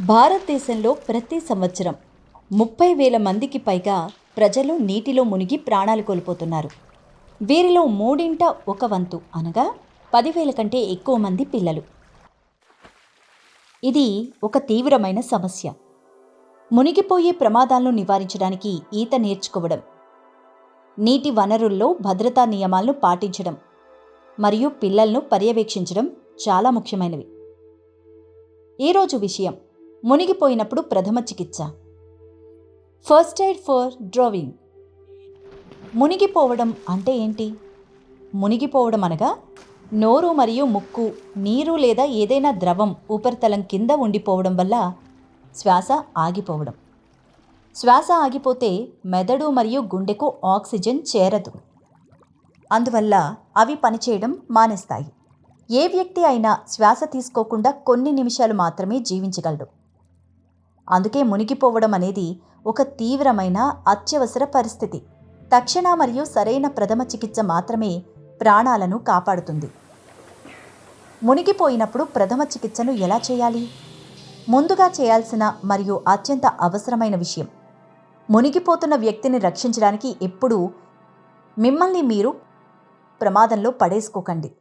భారతదేశంలో ప్రతి సంవత్సరం ముప్పై వేల మందికి పైగా ప్రజలు నీటిలో మునిగి ప్రాణాలు కోల్పోతున్నారు. వీరిలో మూడింట ఒక వంతు అనగా పదివేల కంటే ఎక్కువ మంది పిల్లలు. ఇది ఒక తీవ్రమైన సమస్య. మునిగిపోయే ప్రమాదాలను నివారించడానికి ఈత నేర్చుకోవడం నీటి వనరుల్లో భద్రతా నియమాలను పాటించడం మరియు పిల్లలను పర్యవేక్షించడం చాలా ముఖ్యమైనవి. ఈరోజు విషయం మునిగిపోయినప్పుడు ప్రథమ చికిత్స. ఫస్ట్ ఎయిడ్ ఫర్ డ్రోవింగ్ మునిగిపోవడం అంటే ఏంటి? మునిగిపోవడం అనగా నోరు మరియు ముక్కు నీరు లేదా ఏదైనా ద్రవం ఉపరితలం కింద ఉండిపోవడం వల్ల శ్వాస ఆగిపోవడం. శ్వాస ఆగిపోతే మెదడు మరియు గుండెకు ఆక్సిజన్ చేరదు. అందువల్ల అవి పనిచేయడం మానేస్తాయి. ఏ వ్యక్తి అయినా శ్వాస తీసుకోకుండా కొన్ని నిమిషాలు మాత్రమే జీవించగలడు. అందుకే మునిగిపోవడం అనేది ఒక తీవ్రమైన అత్యవసర పరిస్థితి. తక్షణ మరియు సరైన ప్రథమ చికిత్స మాత్రమే ప్రాణాలను కాపాడుతుంది. మునిగిపోయినప్పుడు ప్రథమ చికిత్సను ఎలా చేయాలి? ముందుగా చేయాల్సిన మరియు అత్యంత అవసరమైన విషయం. మునిగిపోతున్న వ్యక్తిని రక్షించడానికి ఎప్పుడూ మిమ్మల్ని మీరు ప్రమాదంలో పడేసుకోకండి.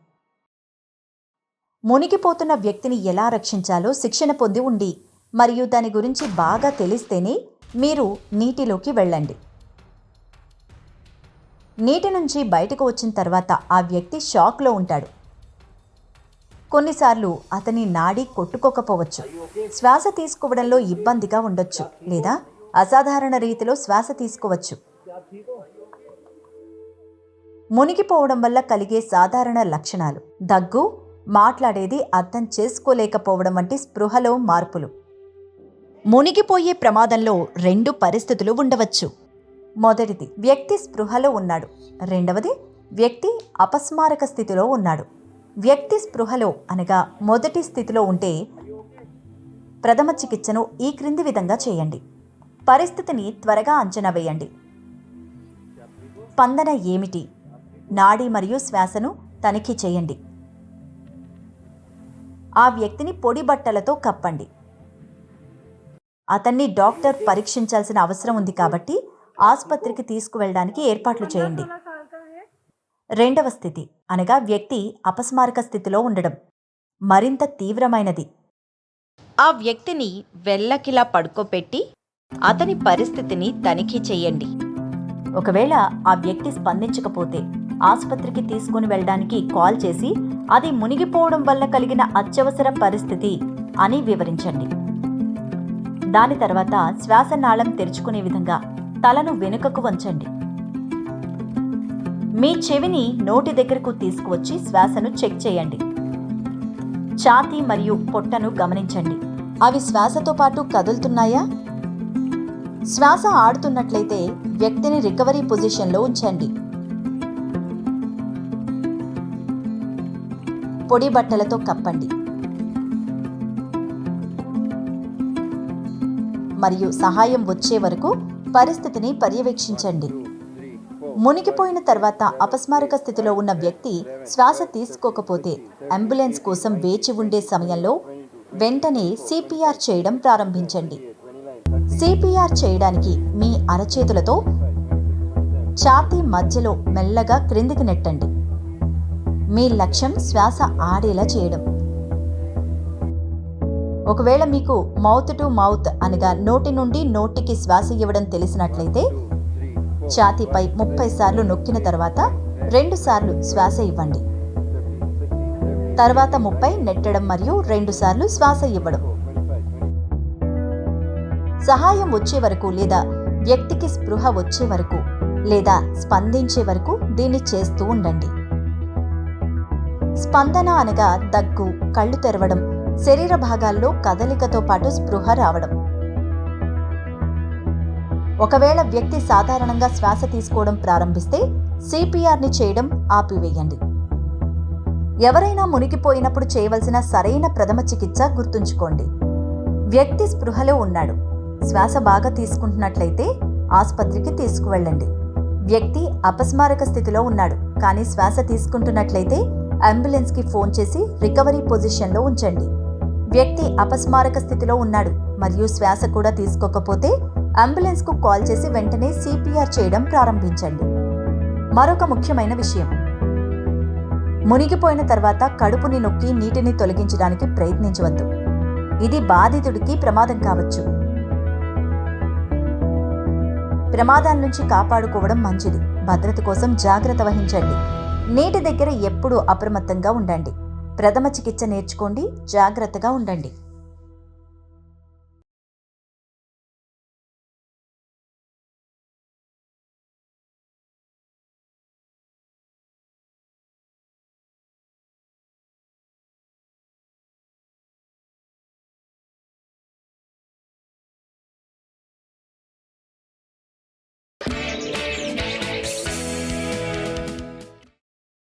మునిగిపోతున్న వ్యక్తిని ఎలా రక్షించాలో శిక్షణ పొంది ఉండి మరియు దాని గురించి బాగా తెలిస్తేనే మీరు నీటిలోకి వెళ్ళండి. నీటి నుంచి బయటకు వచ్చిన తర్వాత ఆ వ్యక్తి షాక్లో ఉంటాడు. కొన్నిసార్లు అతని నాడి కొట్టుకోకపోవచ్చు. శ్వాస తీసుకోవడంలో ఇబ్బందిగా ఉండొచ్చు లేదా అసాధారణ రీతిలో శ్వాస తీసుకోవచ్చు. మునిగిపోవడం వల్ల కలిగే సాధారణ లక్షణాలు. దగ్గు మాట్లాడేది అర్థం చేసుకోలేకపోవడం వంటి స్పృహలో మార్పులు. మునిగిపోయే ప్రమాదంలో రెండు పరిస్థితులు ఉండవచ్చు. మొదటిది వ్యక్తి స్పృహలో ఉన్నాడు. రెండవది వ్యక్తి అపస్మారక స్థితిలో ఉన్నాడు. వ్యక్తి స్పృహలో అనగా మొదటి స్థితిలో ఉంటే ప్రథమ చికిత్సను ఈ క్రింది విధంగా చేయండి. పరిస్థితిని త్వరగా అంచనా వేయండి. స్పందన ఏమిటి? నాడి మరియు శ్వాసను తనిఖీ చేయండి. ఆ వ్యక్తిని పొడి బట్టలతో కప్పండి. అతన్ని డాక్టర్ పరీక్షించాల్సిన అవసరం ఉంది కాబట్టి ఆసుపత్రికి తీసుకువెళ్ళడానికి ఏర్పాట్లు చేయండి. రెండవ స్థితి అనగా వ్యక్తి అపస్మారక స్థితిలో ఉండడం. మరింత తీవ్రమైనది. ఆ వ్యక్తిని వెళ్ళకిలా పడుకోపెట్టి అతని పరిస్థితిని తనిఖీ చేయండి. ఒకవేళ ఆ వ్యక్తి స్పందించకపోతే ఆసుపత్రికి తీసుకుని వెళ్ళడానికి కాల్ చేసి అది మునిగిపోవడం వల్ల కలిగిన అత్యవసర పరిస్థితి అని వివరించండి. దాని తర్వాత శ్వాసనాళం తెరుచుకునే విధంగా తలను వెనుకకు వంచండి. మీ చెవిని నోటి దగ్గరకు తీసుకువచ్చి శ్వాసను చెక్ చేయండి. ఛాతీ మరియు పొట్టను గమనించండి. అవి శ్వాసతో పాటు కదులుతున్నాయా? శ్వాస ఆడుతున్నట్లయితే వ్యక్తిని రికవరీ పొజిషన్లో ఉంచండి. పొడి బట్టలతో కప్పండి. మరియు సహాయం వచ్చే వరకు పరిస్థితిని పర్యవేక్షించండి. మునిగిపోయిన తర్వాత అపస్మారక స్థితిలో ఉన్న వ్యక్తి శ్వాస తీసుకోకపోతే అంబులెన్స్ కోసం వేచి ఉండే సమయంలో వెంటనే సిపిఆర్ చేయడం ప్రారంభించండి. సిపిఆర్ చేయడానికి మీ అరచేతులతో ఛాతీ మధ్యలో మెల్లగా క్రిందికి నెట్టండి. మీ లక్ష్యం శ్వాస ఆడేలా చేయడం. ఒకవేళ మీకు మౌత్ టు మౌత్ అనగా నోటి నుండి నోటికి శ్వాస ఇవ్వడం తెలిసినట్లయితే ఛాతీపై ముప్పై సార్లు నొక్కిన తర్వాత రెండు సార్లు శ్వాస ఇవ్వండి. తర్వాత ముప్పై నెట్టడం మరియు రెండు సార్లు శ్వాస ఇవ్వడం. సహాయం వచ్చే వరకు లేదా వ్యక్తికి స్పృహ వచ్చే వరకు లేదా స్పందించే వరకు దీన్ని చేస్తూ ఉండండి. స్పందన అనగా దగ్గు కళ్ళు తెరవడం శరీర భాగాల్లో కదలికతో పాటు స్పృహ రావడం. ఒకవేళ వ్యక్తి సాధారణంగా శ్వాస తీసుకోవడం ప్రారంభిస్తే సిపిఆర్ని చేయడం ఆపివేయండి. ఎవరైనా మునిగిపోయినప్పుడు చేయవలసిన సరైన ప్రథమ చికిత్స గుర్తుంచుకోండి. వ్యక్తి స్పృహలో ఉన్నాడు. శ్వాస బాగా తీసుకుంటున్నట్లయితే ఆసుపత్రికి తీసుకువెళ్ళండి. వ్యక్తి అపస్మారక స్థితిలో ఉన్నాడు. కానీ శ్వాస తీసుకుంటున్నట్లయితే అంబులెన్స్కి ఫోన్ చేసి రికవరీ పొజిషన్లో ఉంచండి. వ్యక్తి అపస్మారక స్థితిలో ఉన్నాడు మరియు శ్వాస కూడా తీసుకోకపోతే అంబులెన్స్కు కాల్ చేసి వెంటనే సిపిఆర్ చేయడం ప్రారంభించండి. మరొక ముఖ్యమైన విషయం. మునిగిపోయిన తర్వాత కడుపుని నొక్కి నీటిని తొలగించడానికి ప్రయత్నించవద్దు. ఇది బాధితుడికి ప్రమాదం కావచ్చు. ప్రమాదాల నుంచి కాపాడుకోవడం మంచిది. భద్రత కోసం జాగ్రత్త వహించండి. నీటి దగ్గర ఎప్పుడూ అప్రమత్తంగా ఉండండి. ప్రథమ చికిత్స నేర్చుకోండి జాగ్రత్తగా ఉండండి.